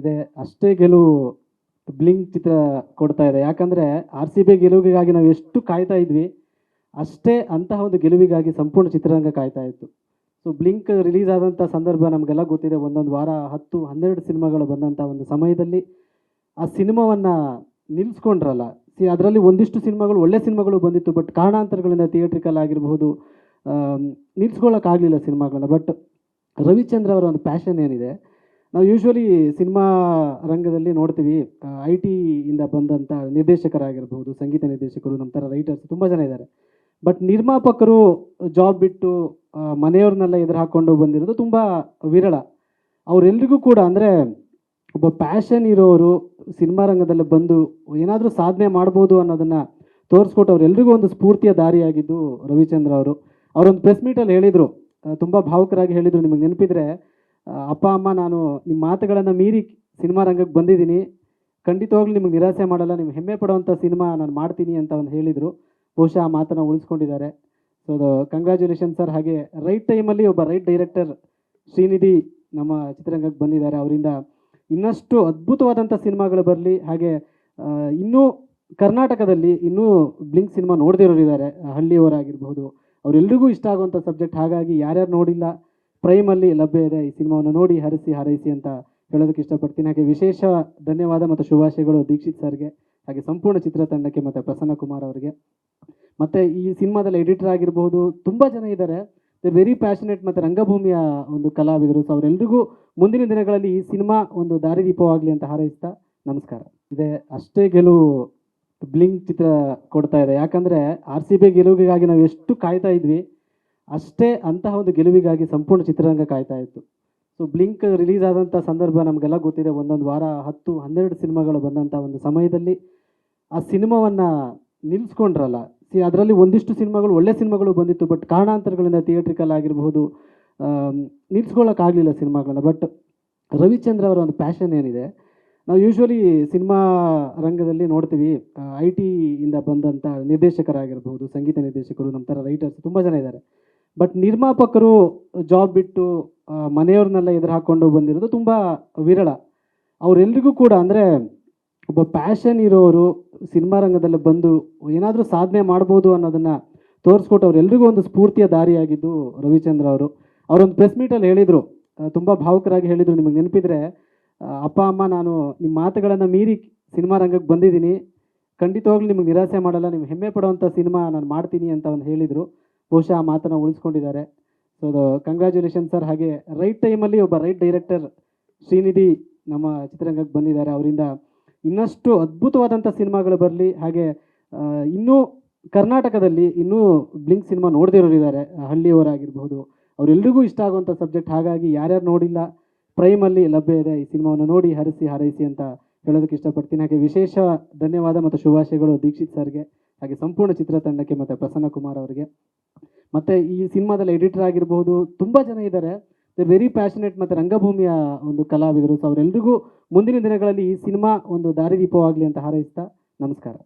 ಇದೆ. ಅಷ್ಟೇ ಗೆಲುವು ಬ್ಲಿಂಕ್ ಚಿತ್ರ ಕೊಡ್ತಾ ಇದೆ. ಯಾಕಂದರೆ ಆರ್ ಸಿ ಬಿ ಗೆಲುವಿಗಾಗಿ ನಾವು ಎಷ್ಟು ಕಾಯ್ತಾ ಇದ್ವಿ, ಅಷ್ಟೇ ಅಂತಹ ಒಂದು ಗೆಲುವಿಗಾಗಿ ಸಂಪೂರ್ಣ ಚಿತ್ರರಂಗ ಕಾಯ್ತಾ ಇತ್ತು. ಸೊ ಬ್ಲಿಂಕ್ ರಿಲೀಸ್ ಆದಂಥ ಸಂದರ್ಭ ನಮಗೆಲ್ಲ ಗೊತ್ತಿದೆ. ಒಂದೊಂದು ವಾರ, ಹತ್ತು, ಹನ್ನೆರಡು ಸಿನಿಮಾಗಳು ಬಂದಂಥ ಒಂದು ಸಮಯದಲ್ಲಿ ಆ ಸಿನಿಮಾವನ್ನು ನಿಲ್ಲಿಸ್ಕೊಂಡ್ರಲ್ಲ ಸಿ ಅದರಲ್ಲಿ ಒಂದಿಷ್ಟು ಸಿನಿಮಾಗಳು ಒಳ್ಳೆ ಸಿನಿಮಾಗಳು ಬಂದಿತ್ತು ಬಟ್ ಕಾರಣಾಂತರಗಳಿಂದ ಥಿಯೇಟ್ರಿಕಲ್ ಆಗಿರಬಹುದು ನಿಲ್ಲಿಸ್ಕೊಳ್ಳೋಕ್ಕಾಗಲಿಲ್ಲ ಸಿನಿಮಾಗಳನ್ನ. ಬಟ್ ರವಿಚಂದ್ರ ಅವರ ಒಂದು ಪ್ಯಾಷನ್ ಏನಿದೆ ನಾವು ಯೂಶ್ವಲಿ ಸಿನಿಮಾ ರಂಗದಲ್ಲಿ ನೋಡ್ತೀವಿ. ಐ ಟಿಯಿಂದ ಬಂದಂಥ ನಿರ್ದೇಶಕರಾಗಿರ್ಬೋದು, ಸಂಗೀತ ನಿರ್ದೇಶಕರು ನಮ್ಮ ಥರ ರೈಟರ್ಸ್ ತುಂಬ ಜನ ಇದ್ದಾರೆ. ಬಟ್ ನಿರ್ಮಾಪಕರು ಜಾಬ್ ಬಿಟ್ಟು ಮನೆಯವ್ರನ್ನೆಲ್ಲ ಎದುರು ಹಾಕ್ಕೊಂಡು ಬಂದಿರೋದು ತುಂಬ ವಿರಳ. ಅವರೆಲ್ರಿಗೂ ಕೂಡ ಅಂದರೆ ಒಬ್ಬ ಪ್ಯಾಷನ್ ಇರೋರು ಸಿನಿಮಾ ರಂಗದಲ್ಲಿ ಬಂದು ಏನಾದರೂ ಸಾಧನೆ ಮಾಡ್ಬೋದು ಅನ್ನೋದನ್ನು ತೋರಿಸ್ಕೊಟ್ಟು ಅವರೆಲ್ರಿಗೂ ಒಂದು ಸ್ಫೂರ್ತಿಯ ದಾರಿಯಾಗಿದ್ದು ರವಿಚಂದ್ರ ಅವರು. ಅವರೊಂದು ಪ್ರೆಸ್ ಮೀಟಲ್ಲಿ ಹೇಳಿದರು. ತುಂಬ ಭಾವುಕರಾಗಿ ಹೇಳಿದರು. ನಿಮಗೆ ನೆನಪಿದ್ರೆ ಅಪ್ಪ, ಅಮ್ಮ, ನಾನು ನಿಮ್ಮ ಮಾತುಗಳನ್ನು ಮೀರಿ ಸಿನಿಮಾ ರಂಗಕ್ಕೆ ಬಂದಿದ್ದೀನಿ. ಖಂಡಿತವಾಗ್ಲೂ ನಿಮಗೆ ನಿರಾಸೆ ಮಾಡಲ್ಲ, ನಿಮ್ಗೆ ಹೆಮ್ಮೆ ಪಡುವಂಥ ಸಿನಿಮಾ ನಾನು ಮಾಡ್ತೀನಿ ಅಂತ ಒಂದು ಹೇಳಿದರು. ಬಹುಶಃ ಆ ಮಾತನ್ನು ಉಳಿಸ್ಕೊಂಡಿದ್ದಾರೆ. ಸೊ ಕಂಗ್ರ್ಯಾಚುಲೇಷನ್ ಸರ್ ಹಾಗೆ ರೈಟ್ ಟೈಮಲ್ಲಿ ಒಬ್ಬ ರೈಟ್ ಡೈರೆಕ್ಟರ್ ಶ್ರೀನಿಧಿ ನಮ್ಮ ಚಿತ್ರರಂಗಕ್ಕೆ ಬಂದಿದ್ದಾರೆ. ಅವರಿಂದ ಇನ್ನಷ್ಟು ಅದ್ಭುತವಾದಂಥ ಸಿನಿಮಾಗಳು ಬರಲಿ, ಹಾಗೆ ಇನ್ನೂ ಕರ್ನಾಟಕದಲ್ಲಿ ಇನ್ನೂ ಬ್ಲಿಂಕ್ ಸಿನಿಮಾ ನೋಡದೇ ಇರೋರಿದ್ದಾರೆ ಹಳ್ಳಿಯವರಾಗಿರ್ಬೋದು ಅವರೆಲ್ರಿಗೂ ಇಷ್ಟ ಆಗುವಂಥ ಸಬ್ಜೆಕ್ಟ್ ಹಾಗಾಗಿ ಯಾರ್ಯಾರು ನೋಡಿಲ್ಲ ಪ್ರೈಮಲ್ಲಿ ಲಭ್ಯ ಇದೆ ಈ ಸಿನಿಮಾವನ್ನು ನೋಡಿ ಹರಿಸಿ ಹಾರೈಸಿ ಅಂತ ಹೇಳೋದಕ್ಕೆ ಇಷ್ಟಪಡ್ತೀನಿ. ಹಾಗೆ ವಿಶೇಷ ಧನ್ಯವಾದ ಮತ್ತು ಶುಭಾಶಯಗಳು ದೀಕ್ಷಿತ್ ಸರ್ಗೆ, ಹಾಗೆ ಸಂಪೂರ್ಣ ಚಿತ್ರತಂಡಕ್ಕೆ ಮತ್ತು ಪ್ರಸನ್ನ ಕುಮಾರ್ ಅವರಿಗೆ. ಮತ್ತು ಈ ಸಿನಿಮಾದಲ್ಲಿ ಎಡಿಟರ್ ಆಗಿರ್ಬೋದು, ತುಂಬ ಜನ ಇದ್ದಾರೆ. ದೇ ವೆರಿ ಪ್ಯಾಷನೇಟ್ ಮತ್ತು ರಂಗಭೂಮಿಯ ಒಂದು ಕಲಾವಿದರು. ಸೊ ಅವರೆಲ್ಲರಿಗೂ ಮುಂದಿನ ದಿನಗಳಲ್ಲಿ ಈ ಸಿನಿಮಾ ಒಂದು ದಾರಿದೀಪವಾಗಲಿ ಅಂತ ಹಾರೈಸ್ತಾ ನಮಸ್ಕಾರ. ಇದೆ ಅಷ್ಟೇ ಗೆಲುವು ಬ್ಲಿಂಕ್ ಚಿತ್ರ ಕೊಡ್ತಾ ಇದೆ. ಯಾಕಂದರೆ ಆರ್ ಸಿ ಬಿ ಗೆಲುವಿಗಾಗಿ ನಾವು ಎಷ್ಟು ಕಾಯ್ತಾ ಇದ್ವಿ ಅಷ್ಟೇ ಅಂತಹ ಒಂದು ಗೆಲುವಿಗಾಗಿ ಸಂಪೂರ್ಣ ಚಿತ್ರರಂಗ ಕಾಯ್ತಾ ಇತ್ತು. ಸೊ ಬ್ಲಿಂಕ್ ರಿಲೀಸ್ ಆದಂಥ ಸಂದರ್ಭ ನಮಗೆಲ್ಲ ಗೊತ್ತಿದೆ. ಒಂದೊಂದು ವಾರ, ಹತ್ತು, ಹನ್ನೆರಡು ಸಿನಿಮಾಗಳು ಬಂದಂಥ ಒಂದು ಸಮಯದಲ್ಲಿ ಆ ಸಿನಿಮಾವನ್ನು ನಿಲ್ಲಿಸ್ಕೊಂಡ್ರಲ್ಲ ಸಿ ಅದರಲ್ಲಿ ಒಂದಿಷ್ಟು ಸಿನಿಮಾಗಳು, ಒಳ್ಳೆ ಸಿನಿಮಾಗಳು ಬಂದಿತ್ತು ಬಟ್ ಕಾರಣಾಂತರಗಳಿಂದ ಥಿಯೇಟ್ರಿಕಲ್ ಆಗಿರಬಹುದು ನಿಲ್ಲಿಸ್ಕೊಳ್ಳೋಕ್ಕಾಗಲಿಲ್ಲ ಸಿನಿಮಾಗಳನ್ನ. ಬಟ್ ರವಿಚಂದ್ರ ಅವರ ಒಂದು ಪ್ಯಾಷನ್ ಏನಿದೆ, ನಾವು ಯೂಶ್ವಲಿ ಸಿನಿಮಾ ರಂಗದಲ್ಲಿ ನೋಡ್ತೀವಿ. ಐ ಟಿಯಿಂದ ಬಂದಂಥ ನಿರ್ದೇಶಕರಾಗಿರ್ಬೋದು ಸಂಗೀತ ನಿರ್ದೇಶಕರು ನಮ್ಮ ಥರ ರೈಟರ್ಸ್ ತುಂಬ ಜನ ಇದ್ದಾರೆ. ಬಟ್ ನಿರ್ಮಾಪಕರು ಜಾಬ್ ಬಿಟ್ಟು ಮನೆಯವ್ರನ್ನೆಲ್ಲ ಎದುರು ಹಾಕ್ಕೊಂಡು ಬಂದಿರೋದು ತುಂಬ ವಿರಳ. ಅವರೆಲ್ರಿಗೂ ಕೂಡ ಅಂದರೆ ಒಬ್ಬ ಪ್ಯಾಷನ್ ಇರೋರು ಸಿನಿಮಾ ರಂಗದಲ್ಲಿ ಬಂದು ಏನಾದರೂ ಸಾಧನೆ ಮಾಡ್ಬೋದು ಅನ್ನೋದನ್ನು ತೋರಿಸ್ಕೊಟ್ಟು ಅವರೆಲ್ರಿಗೂ ಒಂದು ಸ್ಫೂರ್ತಿಯ ದಾರಿಯಾಗಿದ್ದು ರವಿಚಂದ್ರ ಅವರು. ಅವರೊಂದು ಪ್ರೆಸ್ ಮೀಟಲ್ಲಿ ಹೇಳಿದರು. ತುಂಬ ಭಾವುಕರಾಗಿ ಹೇಳಿದರು. ನಿಮಗೆ ನೆನಪಿದ್ರೆ ಅಪ್ಪ, ಅಮ್ಮ, ನಾನು ನಿಮ್ಮ ಮಾತುಗಳನ್ನು ಮೀರಿ ಸಿನಿಮಾ ರಂಗಕ್ಕೆ ಬಂದಿದ್ದೀನಿ. ಖಂಡಿತವಾಗ್ಲೂ ನಿಮಗೆ ನಿರಾಸೆ ಮಾಡಲ್ಲ ನಿಮ್ಗೆ ಹೆಮ್ಮೆ ಪಡುವಂಥ ಸಿನಿಮಾ ನಾನು ಮಾಡ್ತೀನಿ ಅಂತ ಒಂದು ಹೇಳಿದರು. ಬಹುಶಃ ಆ ಮಾತನ್ನು ಉಳಿಸ್ಕೊಂಡಿದ್ದಾರೆ. ಸೊ ಕಂಗ್ರ್ಯಾಚುಲೇಷನ್ ಸರ್ ಹಾಗೆ ರೈಟ್ ಟೈಮಲ್ಲಿ ಒಬ್ಬ ರೈಟ್ ಡೈರೆಕ್ಟರ್ ಶ್ರೀನಿಧಿ ನಮ್ಮ ಚಿತ್ರರಂಗಕ್ಕೆ ಬಂದಿದ್ದಾರೆ. ಅವರಿಂದ ಇನ್ನಷ್ಟು ಅದ್ಭುತವಾದಂಥ ಸಿನಿಮಾಗಳು ಬರಲಿ, ಹಾಗೆ ಇನ್ನೂ ಕರ್ನಾಟಕದಲ್ಲಿ ಇನ್ನೂ ಬ್ಲಿಂಕ್ ಸಿನಿಮಾ ನೋಡದಿರೋರು ಇದ್ದಾರೆ ಹಳ್ಳಿಯವರಾಗಿರ್ಬೋದು ಅವರೆಲ್ಲರಿಗೂ ಇಷ್ಟ ಆಗುವಂಥ ಸಬ್ಜೆಕ್ಟ್ ಹಾಗಾಗಿ ಯಾರ್ಯಾರು ನೋಡಿಲ್ಲ ಪ್ರೈಮಲ್ಲಿ ಲಭ್ಯ ಇದೆ, ಈ ಸಿನಿಮಾವನ್ನು ನೋಡಿ ಹರಿಸಿ ಹಾರೈಸಿ ಅಂತ ಹೇಳೋದಕ್ಕೆ ಇಷ್ಟಪಡ್ತೀನಿ. ಹಾಗೆ ವಿಶೇಷ ಧನ್ಯವಾದ ಮತ್ತು ಶುಭಾಶಯಗಳು ದೀಕ್ಷಿತ್ ಸರ್ಗೆ ಹಾಗೆ ಸಂಪೂರ್ಣ ಚಿತ್ರತಂಡಕ್ಕೆ ಮತ್ತು ಪ್ರಸನ್ನ ಕುಮಾರ್ ಅವರಿಗೆ. ಮತ್ತು ಈ ಸಿನಿಮಾದಲ್ಲಿ ಎಡಿಟರ್ ಆಗಿರ್ಬೋದು ತುಂಬ ಜನ ಇದ್ದಾರೆ ವೆರಿ ಪ್ಯಾಷನೇಟ್ ಮತ್ತು ರಂಗಭೂಮಿಯ ಒಂದು ಕಲಾವಿದರು. ಸೊ ಅವರೆಲ್ರಿಗೂ ಮುಂದಿನ ದಿನಗಳಲ್ಲಿ ಈ ಸಿನಿಮಾ ಒಂದು ದಾರಿದೀಪವಾಗಲಿ ಅಂತ ಹಾರೈಸ್ತಾ ನಮಸ್ಕಾರ.